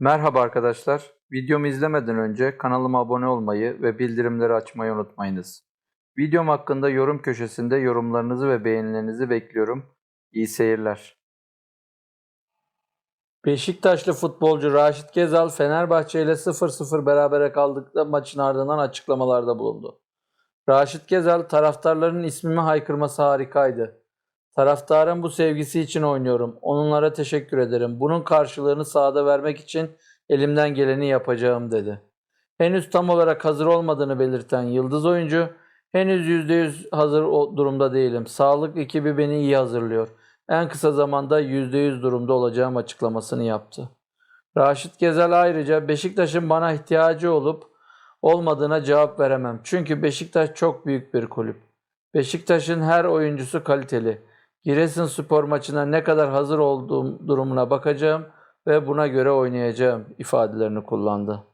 Merhaba arkadaşlar. Videomu izlemeden önce kanalıma abone olmayı ve bildirimleri açmayı unutmayınız. Videom hakkında yorum köşesinde yorumlarınızı ve beğenilerinizi bekliyorum. İyi seyirler. Beşiktaşlı futbolcu Raşit Gezal Fenerbahçe ile 0-0 berabere kaldıkta maçın ardından açıklamalarda bulundu. Raşit Gezal taraftarların ismimi haykırması harikaydı. Taraftarın bu sevgisi için oynuyorum. Onlara teşekkür ederim. Bunun karşılığını sahada vermek için elimden geleni yapacağım dedi. Henüz tam olarak hazır olmadığını belirten yıldız oyuncu, henüz %100 hazır durumda değilim. Sağlık ekibi beni iyi hazırlıyor. En kısa zamanda %100 durumda olacağım açıklamasını yaptı. Raşit Gezel ayrıca Beşiktaş'ın bana ihtiyacı olup olmadığına cevap veremem. Çünkü Beşiktaş çok büyük bir kulüp. Beşiktaş'ın her oyuncusu kaliteli. Giresunspor maçına ne kadar hazır olduğum durumuna bakacağım ve buna göre oynayacağım ifadelerini kullandı.